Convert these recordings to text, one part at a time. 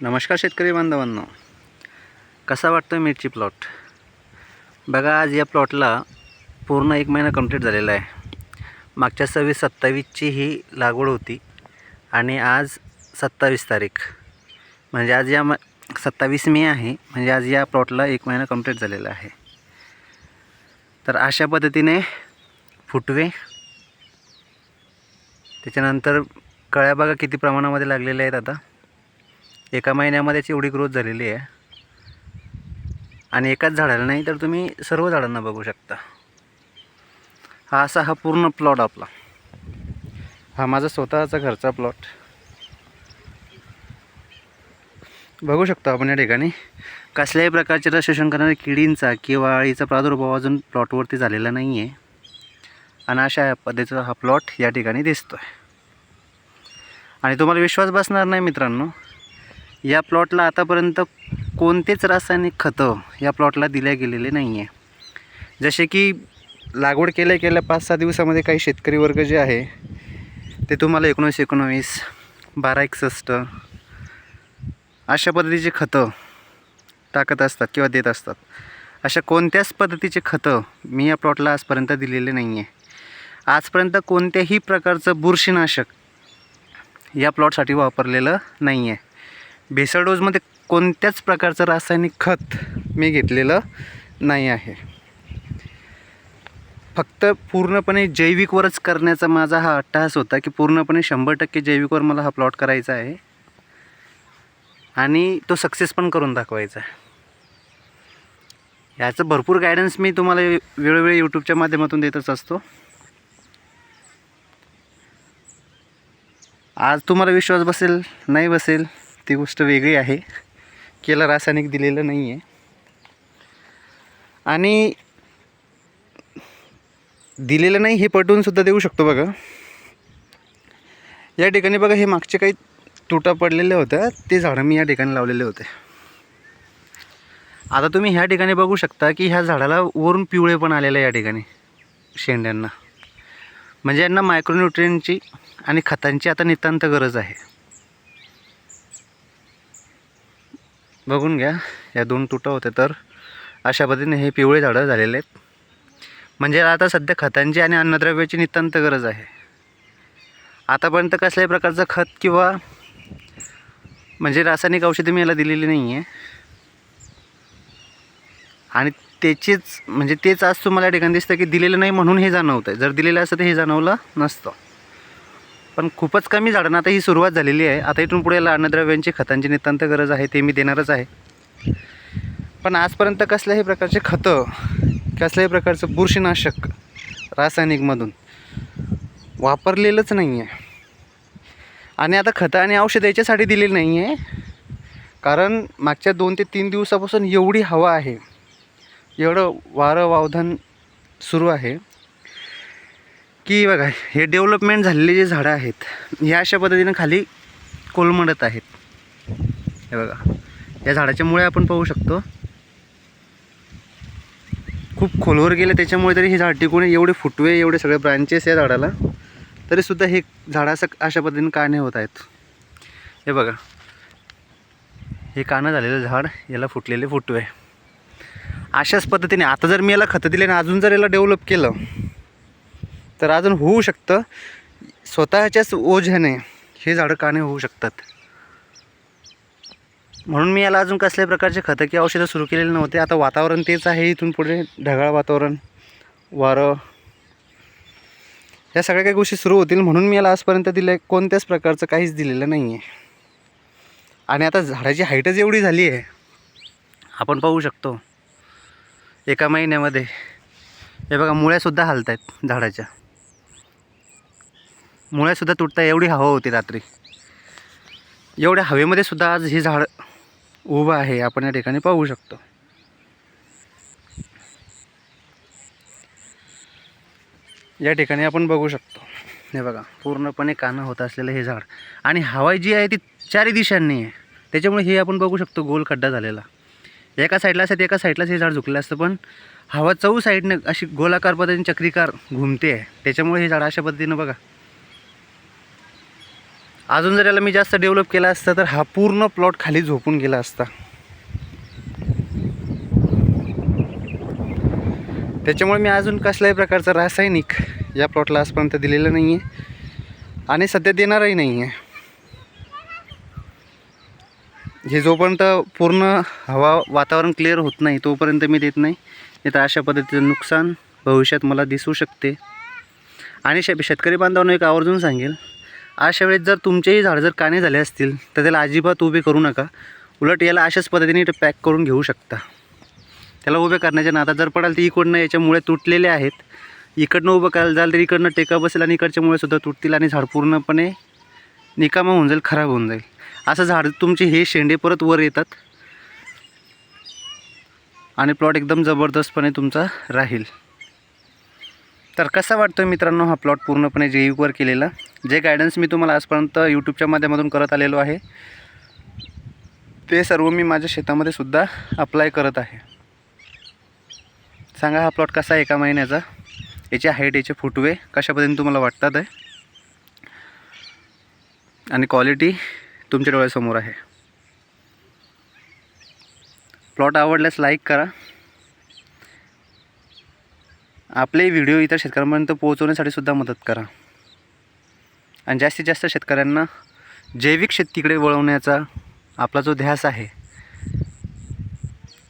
नमस्कार शेतकरी बांधवांनो. कसा वाटतो मिरची प्लॉट बघा आज या प्लॉटला पूर्ण एक महिना कंप्लीट झालेला आहे. मागच्या सव्वीस सत्तावीसची ही लागवड होती आणि आज सत्तावीस तारीख. म्हणजे आज या म सत्तावीस मे आहे म्हणजे आज या प्लॉटला एक महिना कंप्लीट झालेला आहे. तर अशा पद्धतीने फुटवे त्याच्यानंतर कळ्या बघा किती प्रमाणामध्ये लागलेल्या आहेत आता? एका महिन्यामध्येच एवढी ग्रोथ झालेली आहे. आणि एकाच झाडाला नाही तर तुम्ही सर्व झाडांना बघू शकता. हा असा हा पूर्ण प्लॉट आपला. हा माझा स्वतःचा घरचा प्लॉट बघू शकतो आपण या ठिकाणी. कसल्याही प्रकारचे रस शोषण करणाऱ्या किडींचा किंवा अळीचा प्रादुर्भाव अजून प्लॉटवरती झालेला नाही आहे आणि अशा पद्धतीचा हा प्लॉट या ठिकाणी दिसतो आहे आणि तुम्हाला विश्वास बसणार नाही मित्रांनो या प्लॉटला आतापर्यंत कोणतेच रासायनिक खतं या प्लॉटला दिल्या गेलेले नाही आहे जसे की लागवड केल्या गेल्या पाच सहा दिवसामध्ये काही शेतकरी वर्ग जे आहे ते तुम्हाला एकोणीसशे एकोणवीस बारा एकसष्ट अशा पद्धतीचे खतं टाकत असतात किंवा देत असतात. अशा कोणत्याच पद्धतीचे खतं मी या प्लॉटला आजपर्यंत दिलेले नाही आहे आजपर्यंत कोणत्याही प्रकारचं बुरशीनाशक या प्लॉटसाठी वापरलेलं नाही आहे भेसळ डोजमध्ये कोणत्याच प्रकारचं रासायनिक खत मी घेतलेलं नाही आहे. फक्त पूर्णपणे जैविकवरच करण्याचा माझा हा अट्टहास होता की पूर्णपणे शंभर टक्के जैविकवर मला हा प्लॉट करायचा आहे. आणि तो सक्सेस पण करून दाखवायचा आहे. याचं भरपूर गायडन्स मी तुम्हाला वेळोवेळी यूट्यूबच्या माध्यमातून देतच असतो. आज तुम्हाला विश्वास बसेल? नाही बसेल? ती गोष्ट वेगळी आहे. केला रासायनिक दिलेलं नाही आहे आणि दिलेलं नाही हे पटवूनसुद्धा देऊ शकतो बघा. या ठिकाणी बघा हे मागचे काही तुटा पडलेल्या होत्या ते झाडं मी या ठिकाणी लावलेले होते. आता तुम्ही ह्या ठिकाणी बघू शकता की ह्या झाडाला वरून पिवळे पण आलेलं आहे या ठिकाणी शेंड्यांना. म्हणजे यांना मायक्रोन्युट्रियनची आणि खतांची आता नितांत गरज आहे. बघून घ्या. या दोन तुटा होते तर अशा पद्धतीने हे पिवळे झाडं झालेले आहेत. म्हणजे आता सध्या खतांची आणि अन्नद्रव्याची नितांत गरज आहे. आतापर्यंत कसल्याही प्रकारचं खत किंवा म्हणजे रासायनिक औषधे मी याला दिलेली नाही आहे आणि त्याचीच म्हणजे तेच आज तुम्हाला या ठिकाणी दिसतं की दिलेलं नाही म्हणून हे जाणवतं आहे जर दिलेलं असतं तर हे जाणवलं नसतं. पण खूपच कमी झाडांना आता ही सुरुवात झालेली आहे. आता इथून पुढे अन्नद्रव्यांची खतांची नितांत गरज आहे ते मी देणारच आहे. पण आजपर्यंत कसल्याही प्रकारचे खतं कसल्याही प्रकारचं बुरशीनाशक रासायनिकमधून वापरलेलंच नाही आहे आणि आता खतं आणि औषध याच्यासाठी दिलेली नाही आहे कारण मागच्या दोन ते तीन दिवसापासून एवढी हवा आहे. एवढं वारं वावधान सुरू आहे. की बघा हे डेव्हलपमेंट झालेले जे झाडं आहेत हे अशा पद्धतीनं खाली कोलमडत आहेत. हे बघा या झाडाच्या मुळे आपण पाहू शकतो. खूप खोलवर गेले त्याच्यामुळे तरी हे झाड टिकून एवढे फुटवे एवढे सगळे ब्रांचेस या झाडाला. तरीसुद्धा हे झाड असं अशा पद्धतीने काने होत आहेत. हे बघा हे कानं झालेलं झाड याला फुटलेले फुटवे. अशाच पद्धतीने आता जर मी याला खतं दिले आणि अजून जर याला डेव्हलप केलं तर अजून होऊ शकतं. स्वतःच्याच ओझ्याने हे झाडं काणे होऊ शकतात. म्हणून मी याला अजून कसल्याही प्रकारचे खतं की औषधं सुरू केलेले नव्हते. आता वातावरण तेच आहे. इथून पुढे ढगाळ वातावरण वारं या सगळ्या काही गोष्टी सुरू होतील. म्हणून मी याला आजपर्यंत दिलं आहे कोणत्याच प्रकारचं काहीच दिलेलं नाही आहे आणि आता झाडाची हाईटच एवढी झाली आहे. आपण पाहू शकतो. एका महिन्यामध्ये. हे बघा मुळ्यासुद्धा हालत आहेत झाडाच्या. मुळ्यासुद्धा तुटता एवढी हवा होती रात्री. एवढ्या हवेमध्ये सुद्धा आज हे झाड उभं आहे. आपण या ठिकाणी पाहू शकतो. या ठिकाणी आपण बघू शकतो. हे बघा पूर्णपणे कानं होत असलेलं हे झाड. आणि हवा जी आहे ती चारी दिशांनी आहे. त्याच्यामुळे हे आपण बघू शकतो गोल खड्डा झालेला. एका साईडला असतं एका साईडलाच हे झाड झुकलं असतं पण हवा चौ साईडने अशी गोलाकार पद्धतीने चक्रीकार घुमते आहे. त्याच्यामुळे हे झाड अशा पद्धतीनं बघा अजून जर याला मी जास्त डेव्हलप केला असता तर हा पूर्ण प्लॉट खाली झोपून गेला असता. त्याच्यामुळे मी अजून कसल्याही प्रकारचं रासायनिक या प्लॉटला आजपर्यंत दिलेलं नाही आहे आणि सध्या देणारही नाही आहे हे जोपर्यंत पूर्ण हवा वातावरण क्लिअर होत नाही तोपर्यंत मी देत नाही. नाही तर अशा पद्धतीचं नुकसान भविष्यात मला दिसू शकते. आणि शे शेतकरी बांधवांना एक आवर्जून सांगेल. अशा वेळेस जर तुमचेही झाड जर काने झाले असतील तर त्याला अजिबात उभे करू नका. उलट याला अशाच पद्धतीने पॅक करून घेऊ शकता. त्याला उभे करण्याच्या नाता जर पडाल तर इकडनं याच्यामुळे तुटलेले आहेत. इकडनं उभं करायला जाल तर इकडनं टेका बसेल आणि इकडच्यामुळे सुद्धा तुटतील आणि झाड पूर्णपणे निकामा होऊन जाईल खराब होऊन जाईल. असं झाड तुमचे हे शेंडे परत वर येतात. आणि प्लॉट एकदम जबरदस्तपणे तुमचा राहील. तर कसा वाटतो मित्रांनो हा प्लॉट पूर्णपणे जैविकवर केलेला? जे गायडन्स मी तुम्हाला आजपर्यंत यूट्यूबच्या माध्यमातून करत आलेलो आहे ते सर्व मी माझ्या शेतामध्ये सुद्धा अप्लाय करत आहे. सांगा हा प्लॉट कसा आहे एका महिन्याचा? याची हाईट याचे फुटवे कशा पद्धतीने तुम्हाला वाटतात आहे? आणि क्वालिटी तुमच्या डोळ्यासमोर आहे. प्लॉट आवडल्यास लाईक करा. आपले व्हिडिओ इतर शेतकऱ्यांपर्यंत पोहोचवण्यासाठी सुद्धा मदत करा. आणि जास्तीत जास्त शेतकऱ्यांना जैविक शेतीकडे वळवण्याचा आपला जो ध्यास आहे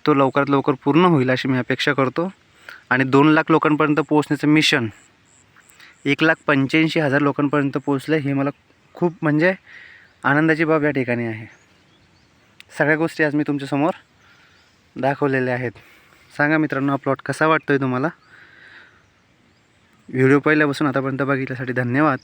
तो लवकरात लवकर पूर्ण होईल अशी मी अपेक्षा करतो. आणि दोन लाख लोकांपर्यंत पोहोचण्याचं मिशन एक लाख पंच्याऐंशी हजार लोकांपर्यंत पोहोचलं हे मला खूप म्हणजे आनंदाची बाब या ठिकाणी आहे. सगळ्या गोष्टी आज मी तुमच्यासमोर दाखवलेल्या आहेत. सांगा मित्रांनो हा प्लॉट कसा वाटतो आहे तुम्हाला? व्हिडिओ पहिल्यापासून आतापर्यंत बघितल्यासाठी धन्यवाद.